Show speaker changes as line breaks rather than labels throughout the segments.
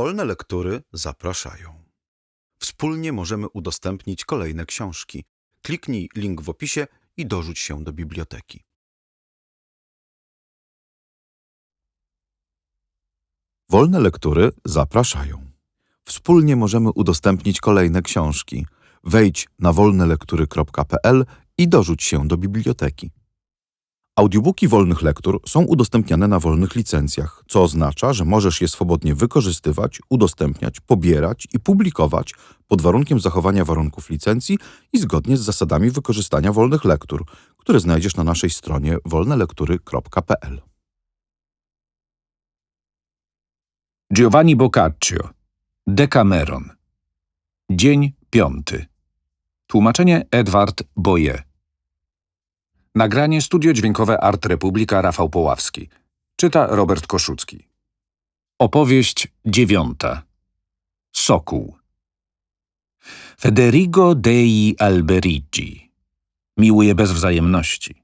Wolne lektury zapraszają. Wspólnie możemy udostępnić kolejne książki. Kliknij link w opisie i dorzuć się do biblioteki. Wolne lektury zapraszają. Wspólnie możemy udostępnić kolejne książki. Wejdź na wolnelektury.pl i dorzuć się do biblioteki. Audiobooki wolnych lektur są udostępniane na wolnych licencjach, co oznacza, że możesz je swobodnie wykorzystywać, udostępniać, pobierać i publikować pod warunkiem zachowania warunków licencji i zgodnie z zasadami wykorzystania wolnych lektur, które znajdziesz na naszej stronie wolnelektury.pl.
Giovanni Boccaccio Decameron Dzień piąty. Tłumaczenie Edward Boye Nagranie Studio Dźwiękowe Art Republika Rafał Poławski. Czyta Robert Koszucki. Opowieść dziewiąta. Sokół. Federigo dei Alberigi. Miłuje bez wzajemności.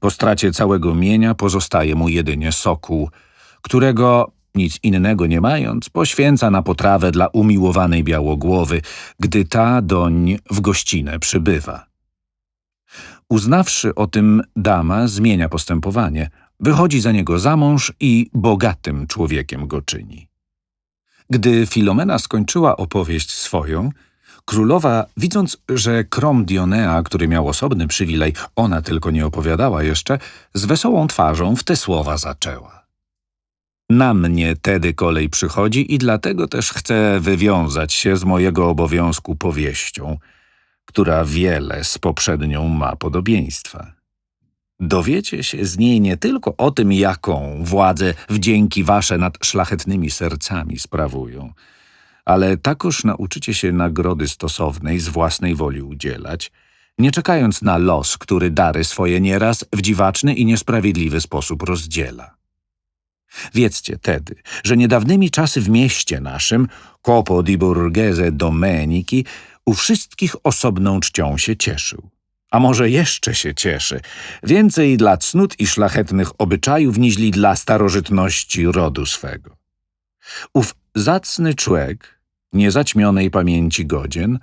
Po stracie całego mienia pozostaje mu jedynie sokół, którego nic innego nie mając, poświęca na potrawę dla umiłowanej białogłowy, gdy ta doń w gościnę przybywa. Uznawszy o tym, dama zmienia postępowanie, wychodzi za niego za mąż i bogatym człowiekiem go czyni. Gdy Filomena skończyła opowieść swoją, królowa, widząc, że krom Dionea, który miał osobny przywilej, ona tylko nie opowiadała jeszcze, z wesołą twarzą w te słowa zaczęła. Na mnie tedy kolej przychodzi i dlatego też chcę wywiązać się z mojego obowiązku powieścią, która wiele z poprzednią ma podobieństwa. Dowiecie się z niej nie tylko o tym, jaką władzę wdzięki wasze nad szlachetnymi sercami sprawują, ale takoż nauczycie się nagrody stosownej z własnej woli udzielać, nie czekając na los, który dary swoje nieraz w dziwaczny i niesprawiedliwy sposób rozdziela. Wiedzcie tedy, że niedawnymi czasy w mieście naszym, Copo di Borghese Domenici, u wszystkich osobną czcią się cieszył. A może jeszcze się cieszy, więcej dla cnót i szlachetnych obyczajów, niźli dla starożytności rodu swego. Ów zacny człowiek, niezaćmionej pamięci godzien,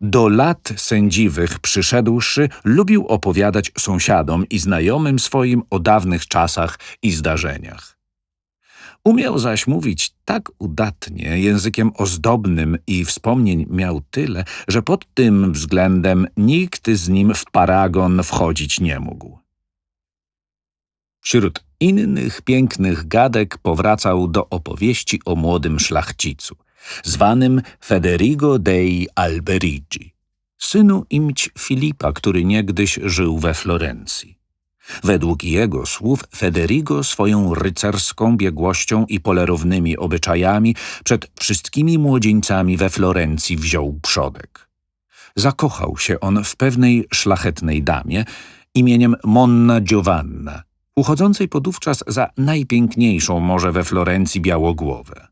do lat sędziwych przyszedłszy, lubił opowiadać sąsiadom i znajomym swoim o dawnych czasach i zdarzeniach. Umiał zaś mówić tak udatnie, językiem ozdobnym i wspomnień miał tyle, że pod tym względem nikt z nim w paragon wchodzić nie mógł. Wśród innych pięknych gadek powracał do opowieści o młodym szlachcicu, zwanym Federigo dei Alberigi, synu imć Filipa, który niegdyś żył we Florencji. Według jego słów Federigo swoją rycerską biegłością i polerownymi obyczajami przed wszystkimi młodzieńcami we Florencji wziął przodek. Zakochał się on w pewnej szlachetnej damie imieniem Monna Giovanna, uchodzącej podówczas za najpiękniejszą może we Florencji białogłowę.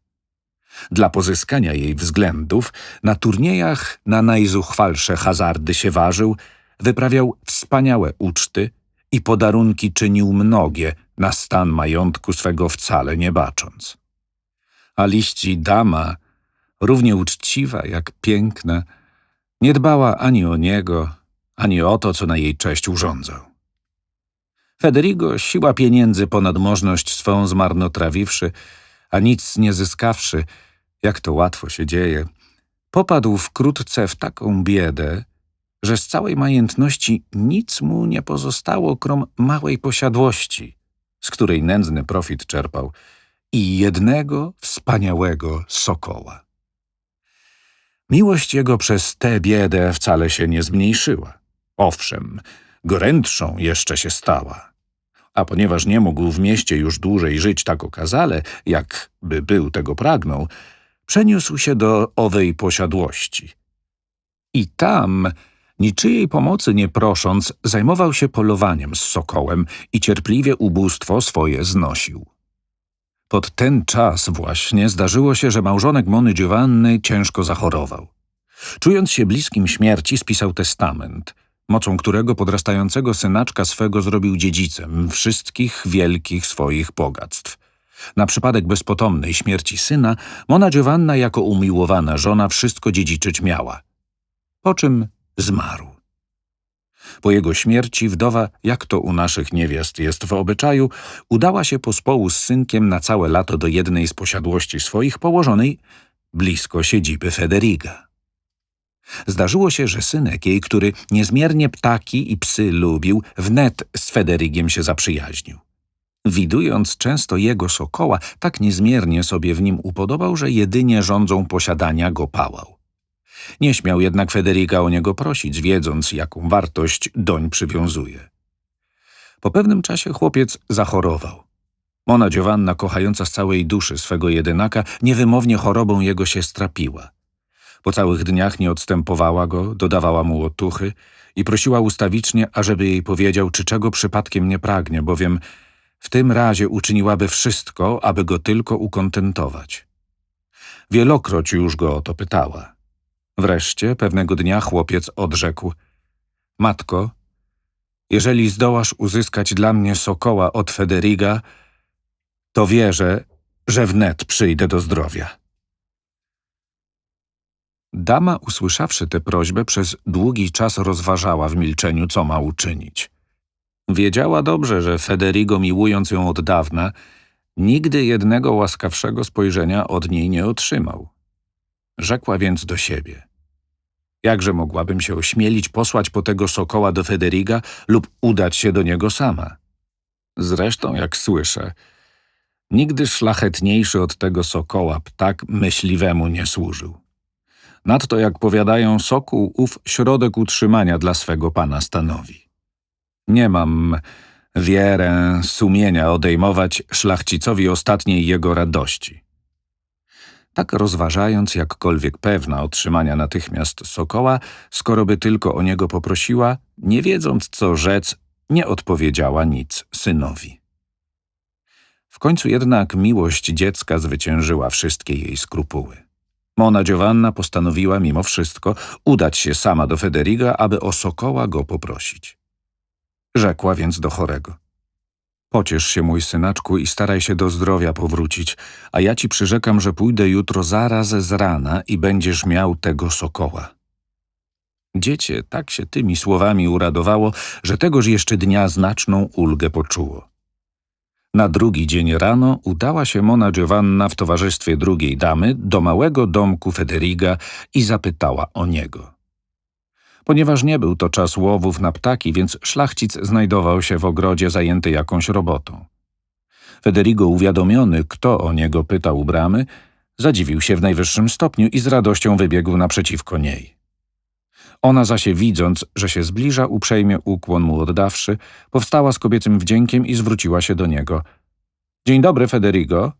Dla pozyskania jej względów na turniejach na najzuchwalsze hazardy się ważył, wyprawiał wspaniałe uczty, i podarunki czynił mnogie, na stan majątku swego wcale nie bacząc. A liści dama, równie uczciwa jak piękna, nie dbała ani o niego, ani o to, co na jej cześć urządzał. Federigo, siła pieniędzy ponad możność swą zmarnotrawiwszy, a nic nie zyskawszy, jak to łatwo się dzieje, popadł wkrótce w taką biedę, że z całej majętności nic mu nie pozostało krom małej posiadłości, z której nędzny profit czerpał, i jednego wspaniałego sokoła. Miłość jego przez tę biedę wcale się nie zmniejszyła. Owszem, gorętszą jeszcze się stała. A ponieważ nie mógł w mieście już dłużej żyć tak okazale, jak by był tego pragnął, przeniósł się do owej posiadłości. I tam Niczyjej pomocy nie prosząc, zajmował się polowaniem z sokołem i cierpliwie ubóstwo swoje znosił. Pod ten czas właśnie zdarzyło się, że małżonek Mony Giovanny ciężko zachorował. Czując się bliskim śmierci, spisał testament, mocą którego podrastającego synaczka swego zrobił dziedzicem wszystkich wielkich swoich bogactw. Na przypadek bezpotomnej śmierci syna, Mona Giovanna jako umiłowana żona wszystko dziedziczyć miała. Po czym zmarł. Po jego śmierci wdowa, jak to u naszych niewiast jest w obyczaju, udała się pospołu z synkiem na całe lato do jednej z posiadłości swoich położonej blisko siedziby Federiga. Zdarzyło się, że synek jej, który niezmiernie ptaki i psy lubił, wnet z Federigiem się zaprzyjaźnił. Widując często jego sokoła, tak niezmiernie sobie w nim upodobał, że jedynie rządzą posiadania go pałał. Nie śmiał jednak Federiga o niego prosić, wiedząc, jaką wartość doń przywiązuje. Po pewnym czasie chłopiec zachorował. Mona Giovanna, kochająca z całej duszy swego jedynaka, niewymownie chorobą jego się strapiła. Po całych dniach nie odstępowała go, dodawała mu otuchy i prosiła ustawicznie, ażeby jej powiedział, czy czego przypadkiem nie pragnie, bowiem w tym razie uczyniłaby wszystko, aby go tylko ukontentować. Wielokroć już go o to pytała. Wreszcie pewnego dnia chłopiec odrzekł: Matko, jeżeli zdołasz uzyskać dla mnie sokoła od Federiga, to wierzę, że wnet przyjdę do zdrowia. Dama, usłyszawszy tę prośbę, przez długi czas rozważała w milczeniu, co ma uczynić. Wiedziała dobrze, że Federigo, miłując ją od dawna, nigdy jednego łaskawszego spojrzenia od niej nie otrzymał. Rzekła więc do siebie. Jakże mogłabym się ośmielić posłać po tego sokoła do Federiga lub udać się do niego sama? Zresztą, jak słyszę, nigdy szlachetniejszy od tego sokoła ptak myśliwemu nie służył. Nadto, jak powiadają, sokół ów środek utrzymania dla swego pana stanowi. Nie mam wierę sumienia odejmować szlachcicowi ostatniej jego radości. Tak rozważając, jakkolwiek pewna otrzymania natychmiast sokoła, skoro by tylko o niego poprosiła, nie wiedząc co rzec, nie odpowiedziała nic synowi. W końcu jednak miłość dziecka zwyciężyła wszystkie jej skrupuły. Mona Giovanna postanowiła mimo wszystko udać się sama do Federiga, aby o sokoła go poprosić. Rzekła więc do chorego. Pociesz się, mój synaczku, i staraj się do zdrowia powrócić, a ja ci przyrzekam, że pójdę jutro zaraz z rana i będziesz miał tego sokoła. Dziecię tak się tymi słowami uradowało, że tegoż jeszcze dnia znaczną ulgę poczuło. Na drugi dzień rano udała się Mona Giovanna w towarzystwie drugiej damy do małego domku Federiga i zapytała o niego. Ponieważ nie był to czas łowów na ptaki, więc szlachcic znajdował się w ogrodzie zajęty jakąś robotą. Federigo uwiadomiony, kto o niego pytał u bramy, zadziwił się w najwyższym stopniu i z radością wybiegł naprzeciwko niej. Ona zaś widząc, że się zbliża, uprzejmie ukłon mu oddawszy, powstała z kobiecym wdziękiem i zwróciła się do niego. Dzień dobry, Federigo.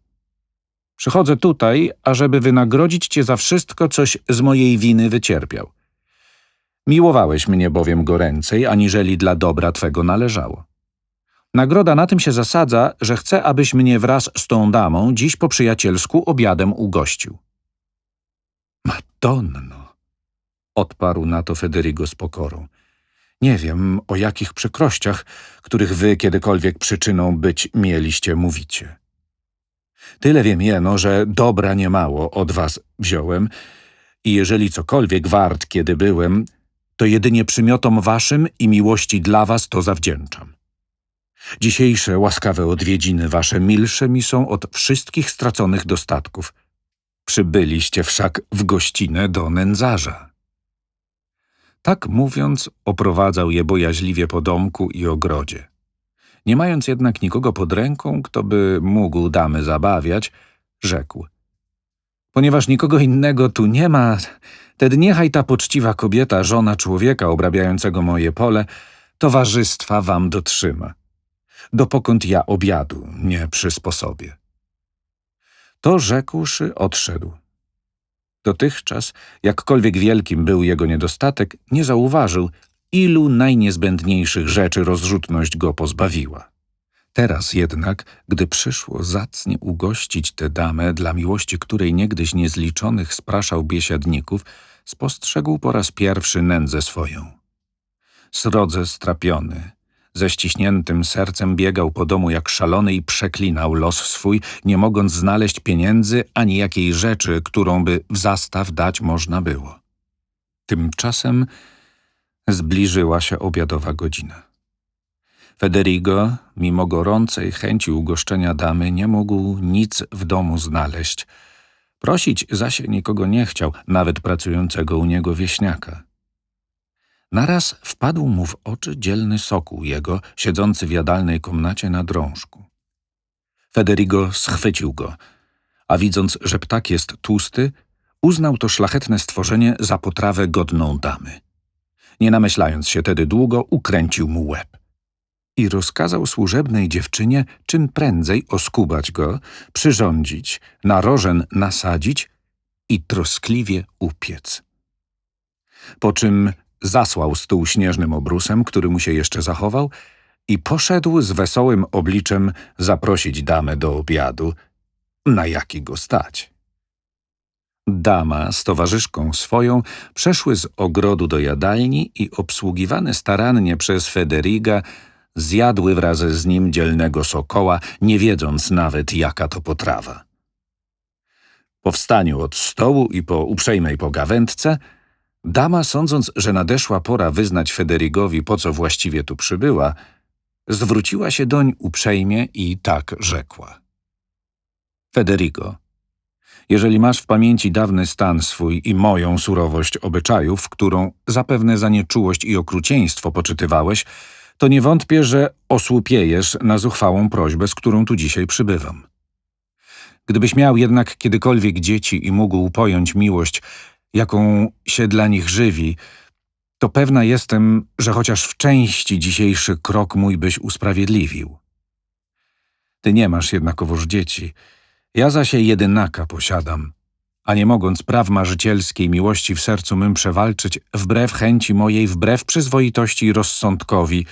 Przychodzę tutaj, ażeby wynagrodzić cię za wszystko, coś z mojej winy wycierpiał. Miłowałeś mnie bowiem goręcej, aniżeli dla dobra twego należało. Nagroda na tym się zasadza, że chcę, abyś mnie wraz z tą damą dziś po przyjacielsku obiadem ugościł. Madonno, odparł na to Federigo z pokorą. Nie wiem, o jakich przykrościach, których wy kiedykolwiek przyczyną być mieliście, mówicie. Tyle wiem jeno, że dobra niemało od was wziąłem i jeżeli cokolwiek wart kiedy byłem, to jedynie przymiotom waszym i miłości dla was to zawdzięczam. Dzisiejsze łaskawe odwiedziny wasze milsze mi są od wszystkich straconych dostatków. Przybyliście wszak w gościnę do nędzarza. Tak mówiąc, oprowadzał je bojaźliwie po domku i ogrodzie. Nie mając jednak nikogo pod ręką, kto by mógł damy zabawiać, rzekł. Ponieważ nikogo innego tu nie ma, Tedy niechaj ta poczciwa kobieta, żona człowieka obrabiającego moje pole, towarzystwa wam dotrzyma, dopokąd ja obiadu nie przysposobię. To rzekłszy, odszedł. Dotychczas, jakkolwiek wielkim był jego niedostatek, nie zauważył, ilu najniezbędniejszych rzeczy rozrzutność go pozbawiła. Teraz jednak, gdy przyszło zacnie ugościć tę damę, dla miłości której niegdyś niezliczonych spraszał biesiadników, spostrzegł po raz pierwszy nędzę swoją. Srodze strapiony, Ze ściśniętym sercem biegał po domu jak szalony i przeklinał los swój, nie mogąc znaleźć pieniędzy ani jakiej rzeczy, którą by w zastaw dać można było. Tymczasem zbliżyła się obiadowa godzina. Federigo, mimo gorącej chęci ugoszczenia damy, nie mógł nic w domu znaleźć. Prosić zaś nikogo nie chciał, nawet pracującego u niego wieśniaka. Naraz wpadł mu w oczy dzielny sokół jego, siedzący w jadalnej komnacie na drążku. Federigo schwycił go, a widząc, że ptak jest tłusty, uznał to szlachetne stworzenie za potrawę godną damy. Nie namyślając się tedy długo, ukręcił mu łeb i rozkazał służebnej dziewczynie czym prędzej oskubać go, przyrządzić, na rożen nasadzić i troskliwie upiec. Po czym zasłał stół śnieżnym obrusem, który mu się jeszcze zachował, i poszedł z wesołym obliczem zaprosić damę do obiadu, na jaki go stać. Dama z towarzyszką swoją przeszły z ogrodu do jadalni i obsługiwane starannie przez Federiga zjadły wraz z nim dzielnego sokoła, nie wiedząc nawet jaka to potrawa. Po wstaniu od stołu i po uprzejmej pogawędce, dama, sądząc, że nadeszła pora wyznać Federigowi, po co właściwie tu przybyła, zwróciła się doń uprzejmie i tak rzekła. Federigo, jeżeli masz w pamięci dawny stan swój i moją surowość obyczajów, którą zapewne za nieczułość i okrucieństwo poczytywałeś, to nie wątpię, że osłupiejesz na zuchwałą prośbę, z którą tu dzisiaj przybywam. Gdybyś miał jednak kiedykolwiek dzieci i mógł pojąć miłość, jaką się dla nich żywi, to pewna jestem, że chociaż w części dzisiejszy krok mój byś usprawiedliwił. Ty nie masz jednakowoż dzieci, ja zaś jedynaka posiadam, a nie mogąc praw marzycielskiej miłości w sercu mym przewalczyć, wbrew chęci mojej, wbrew przyzwoitości i rozsądkowi,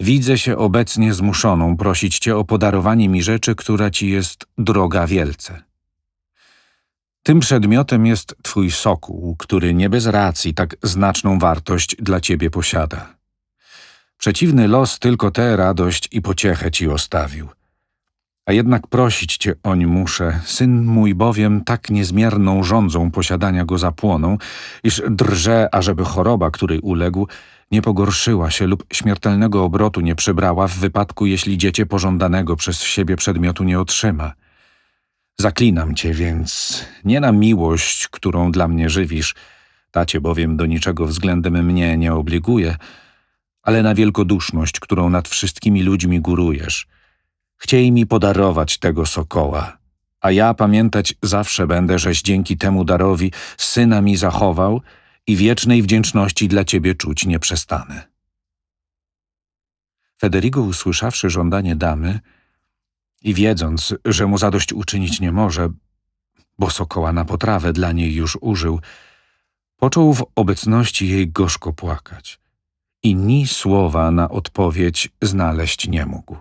widzę się obecnie zmuszoną prosić Cię o podarowanie mi rzeczy, która Ci jest droga wielce. Tym przedmiotem jest Twój sokół, który nie bez racji tak znaczną wartość dla Ciebie posiada. Przeciwny los tylko tę radość i pociechę Ci ostawił. A jednak prosić Cię oń muszę, syn mój bowiem tak niezmierną rządzą posiadania go zapłoną, iż drże, ażeby choroba, której uległ, nie pogorszyła się lub śmiertelnego obrotu nie przybrała w wypadku, jeśli dziecię pożądanego przez siebie przedmiotu nie otrzyma. Zaklinam Cię więc nie na miłość, którą dla mnie żywisz, ta Cię bowiem do niczego względem mnie nie obliguje, ale na wielkoduszność, którą nad wszystkimi ludźmi górujesz – Chciej mi podarować tego sokoła, a ja pamiętać zawsze będę, żeś dzięki temu darowi syna mi zachował i wiecznej wdzięczności dla ciebie czuć nie przestanę. Federigo, usłyszawszy żądanie damy i wiedząc, że mu zadość uczynić nie może, bo sokoła na potrawę dla niej już użył, począł w obecności jej gorzko płakać i ni słowa na odpowiedź znaleźć nie mógł.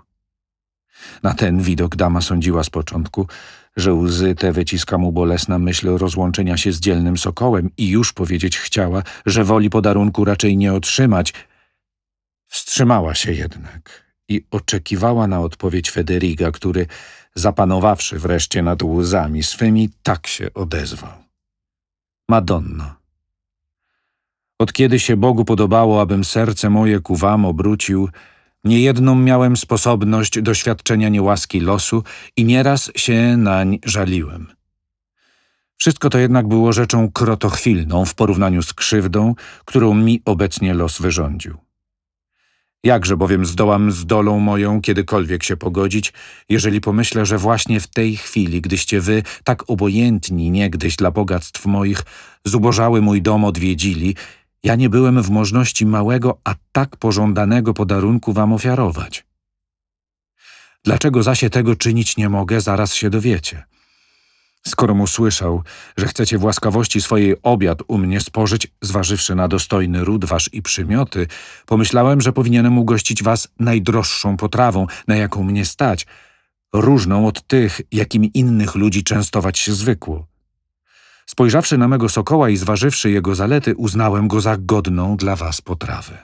Na ten widok dama sądziła z początku, że łzy te wyciska mu bolesna myśl rozłączenia się z dzielnym sokołem i już powiedzieć chciała, że woli podarunku raczej nie otrzymać. Wstrzymała się jednak i oczekiwała na odpowiedź Federiga, który, zapanowawszy wreszcie nad łzami swymi, tak się odezwał. Madonno, od kiedy się Bogu podobało, abym serce moje ku wam obrócił, Niejedną miałem sposobność doświadczenia niełaski losu i nieraz się nań żaliłem. Wszystko to jednak było rzeczą krotochwilną w porównaniu z krzywdą, którą mi obecnie los wyrządził. Jakże bowiem zdołam z dolą moją kiedykolwiek się pogodzić, jeżeli pomyślę, że właśnie w tej chwili, gdyście wy, tak obojętni niegdyś dla bogactw moich, zubożały mój dom odwiedzili, ja nie byłem w możności małego, a tak pożądanego podarunku wam ofiarować. Dlaczego zasie tego czynić nie mogę, zaraz się dowiecie. Skoro mu słyszał, że chcecie w łaskawości swojej obiad u mnie spożyć, zważywszy na dostojny ród wasz i przymioty, pomyślałem, że powinienem ugościć was najdroższą potrawą, na jaką mnie stać, różną od tych, jakimi innych ludzi częstować się zwykło. Spojrzawszy na mego sokoła i zważywszy jego zalety, uznałem go za godną dla was potrawę.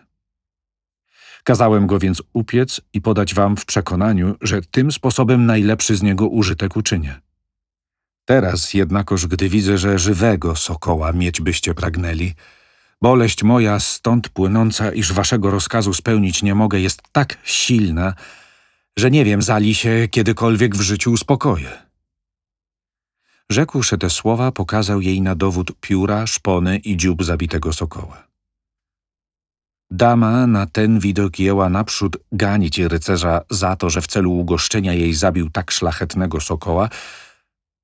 Kazałem go więc upiec i podać wam w przekonaniu, że tym sposobem najlepszy z niego użytek uczynię. Teraz jednakoż, gdy widzę, że żywego sokoła mieć byście pragnęli, boleść moja stąd płynąca, iż waszego rozkazu spełnić nie mogę, jest tak silna, że nie wiem, zali się kiedykolwiek w życiu uspokoję. Rzekłszy te słowa, pokazał jej na dowód pióra, szpony i dziób zabitego sokoła. Dama na ten widok jęła naprzód ganić rycerza za to, że w celu ugoszczenia jej zabił tak szlachetnego sokoła,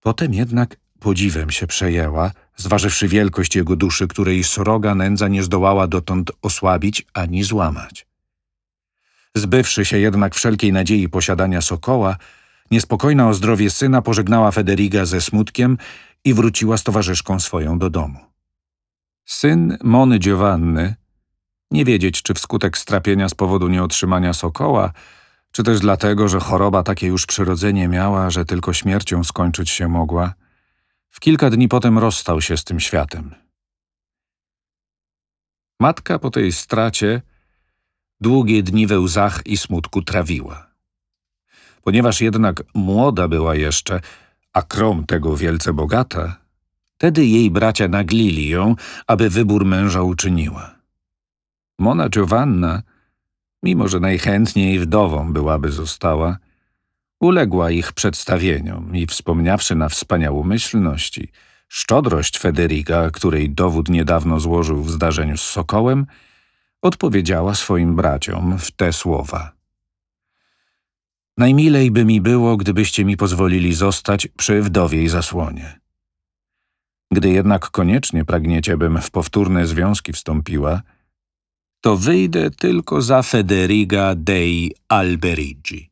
potem jednak podziwem się przejęła, zważywszy wielkość jego duszy, której sroga nędza nie zdołała dotąd osłabić ani złamać. Zbywszy się jednak wszelkiej nadziei posiadania sokoła, niespokojna o zdrowie syna pożegnała Federiga ze smutkiem i wróciła z towarzyszką swoją do domu. Syn Mony Giovanny, nie wiedzieć czy wskutek strapienia z powodu nieotrzymania sokoła, czy też dlatego, że choroba takie już przyrodzenie miała, że tylko śmiercią skończyć się mogła, w kilka dni potem rozstał się z tym światem. Matka po tej stracie długie dni we łzach i smutku trawiła. Ponieważ jednak młoda była jeszcze, a krom tego wielce bogata, tedy jej bracia naglili ją, aby wybór męża uczyniła. Mona Giovanna, mimo że najchętniej wdową byłaby została, uległa ich przedstawieniom i wspomniawszy na wspaniałomyślność i szczodrość Federiga, której dowód niedawno złożył w zdarzeniu z Sokołem, odpowiedziała swoim braciom w te słowa. Najmilej by mi było, gdybyście mi pozwolili zostać przy wdowiej zasłonie. Gdy jednak koniecznie pragniecie, bym w powtórne związki wstąpiła, to wyjdę tylko za Federiga dei Alberigi.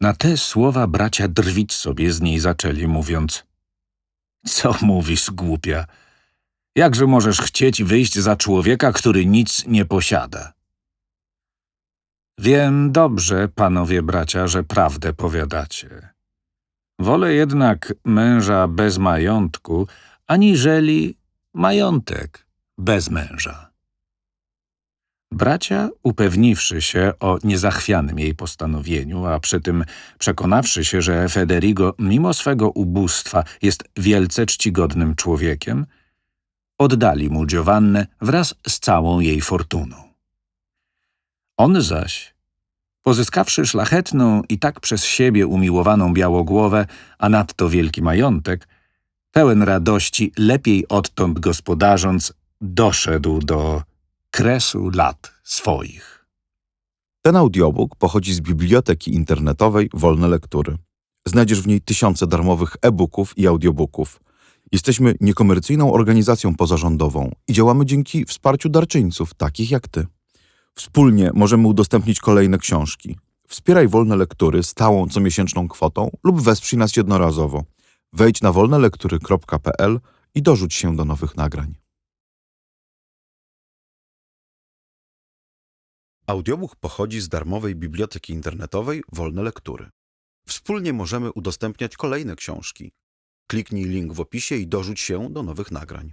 Na te słowa bracia drwić sobie z niej zaczęli, mówiąc Co mówisz, głupia? Jakże możesz chcieć wyjść za człowieka, który nic nie posiada? Wiem dobrze, panowie bracia, że prawdę powiadacie. Wolę jednak męża bez majątku, aniżeli majątek bez męża. Bracia, upewniwszy się o niezachwianym jej postanowieniu, a przy tym przekonawszy się, że Federigo mimo swego ubóstwa jest wielce czcigodnym człowiekiem, oddali mu Giovannę wraz z całą jej fortuną. On zaś, pozyskawszy szlachetną i tak przez siebie umiłowaną białogłowę, a nadto wielki majątek, pełen radości, lepiej odtąd gospodarząc, doszedł do kresu lat swoich.
Ten audiobook pochodzi z biblioteki internetowej Wolne Lektury. Znajdziesz w niej tysiące darmowych e-booków i audiobooków. Jesteśmy niekomercyjną organizacją pozarządową i działamy dzięki wsparciu darczyńców, takich jak ty. Wspólnie możemy udostępnić kolejne książki. Wspieraj Wolne Lektury stałą comiesięczną kwotą lub wesprzyj nas jednorazowo. Wejdź na wolnelektury.pl i dorzuć się do nowych nagrań. Audiobook pochodzi z darmowej biblioteki internetowej Wolne Lektury. Wspólnie możemy udostępniać kolejne książki. Kliknij link w opisie i dorzuć się do nowych nagrań.